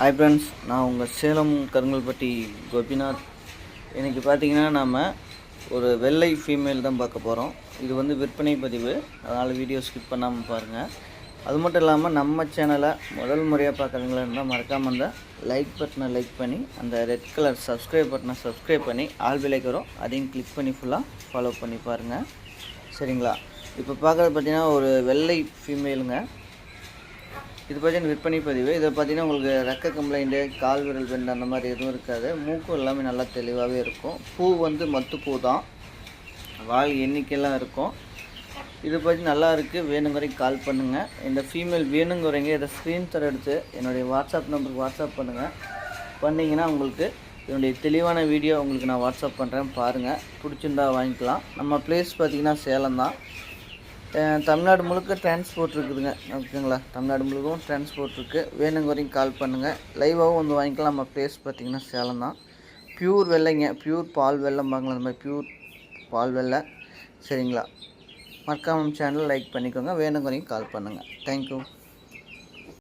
Hi friends நான் உங்கள் சேலம் கருங்கல்பட்டி கோபிநாத். இன்றைக்கி பார்த்தீங்கன்னா நாம் ஒரு வெள்ளை ஃபீமேல் தான் பார்க்க போகிறோம் இது வந்து விற்பனை பதிவு. அதனால் வீடியோ ஸ்கிப் பண்ணாமல் பாருங்கள் அது மட்டும் இல்லாமல் நம்ம சேனலை முதல் முறையாக பார்க்குறவங்களா இருந்தால் மறக்காமல் அந்த லைக் பட்டனை லைக் பண்ணி அந்த ரெட் கலர் சப்ஸ்கிரைப் பட்டனை சப்ஸ்கிரைப் பண்ணி ஆல் விலைக்கு வரும் அதையும் கிளிக் பண்ணி ஃபுல்லாக ஃபாலோ பண்ணி பாருங்கள் சரிங்களா? இப்போ பார்க்குறது பார்த்திங்கன்னா ஒரு வெள்ளை ஃபீமேலுங்க இது பார்த்தீங்கன்னா விற்பனை பதிவு. இதை பார்த்தீங்கன்னா உங்களுக்கு ரெக்க கம்ப்ளைண்ட்டு கால் விரல் பெண்டு அந்த மாதிரி எதுவும் இருக்காது. மூக்கும் எல்லாமே நல்லா தெளிவாகவே இருக்கும். பூ வந்து மத்து பூ தான். வாழ் எண்ணிக்கையெல்லாம் இருக்கும். இது பற்றி நல்லா இருக்குது வேணுங்கிறீங்க கால் பண்ணுங்கள் இந்த ஃபீமேல் வேணுங்கிறவங்க இதை ஸ்க்ரீன்ஷாட் எடுத்து என்னுடைய வாட்ஸ்அப் நம்பருக்கு வாட்ஸ்அப் பண்ணுங்கள் பண்ணிங்கன்னா உங்களுக்கு என்னுடைய தெளிவான வீடியோ உங்களுக்கு நான் வாட்ஸ்அப் பண்ணுறேன் பாருங்கள் பிடிச்சிருந்தா வாங்கிக்கலாம். நம்ம ப்ளேஸ் பார்த்திங்கன்னா சேலம் தான். தமிழ்நாடு முழுக்க டிரான்ஸ்போர்ட் இருக்குதுங்க. ஓகேங்களா? தமிழ்நாடு முழுக்கவும் டிரான்ஸ்போர்ட் இருக்குது வேணுங்க கால் பண்ணுங்கள் லைவாகவும் வந்து வாங்கிக்கலாம். நம்ம ப்ளேஸ் பார்த்திங்கன்னா சேலம் தான். பியூர் வெள்ளைங்க. பியூர் பால் வெள்ளம் வாங்கலாம் அந்த மாதிரி பியூர் பால் வெள்ளை. சரிங்களா? மறக்காம சேனல் லைக் பண்ணிக்கோங்க. வேணுங்க வரைக்கும் கால் பண்ணுங்கள் தேங்க்யூ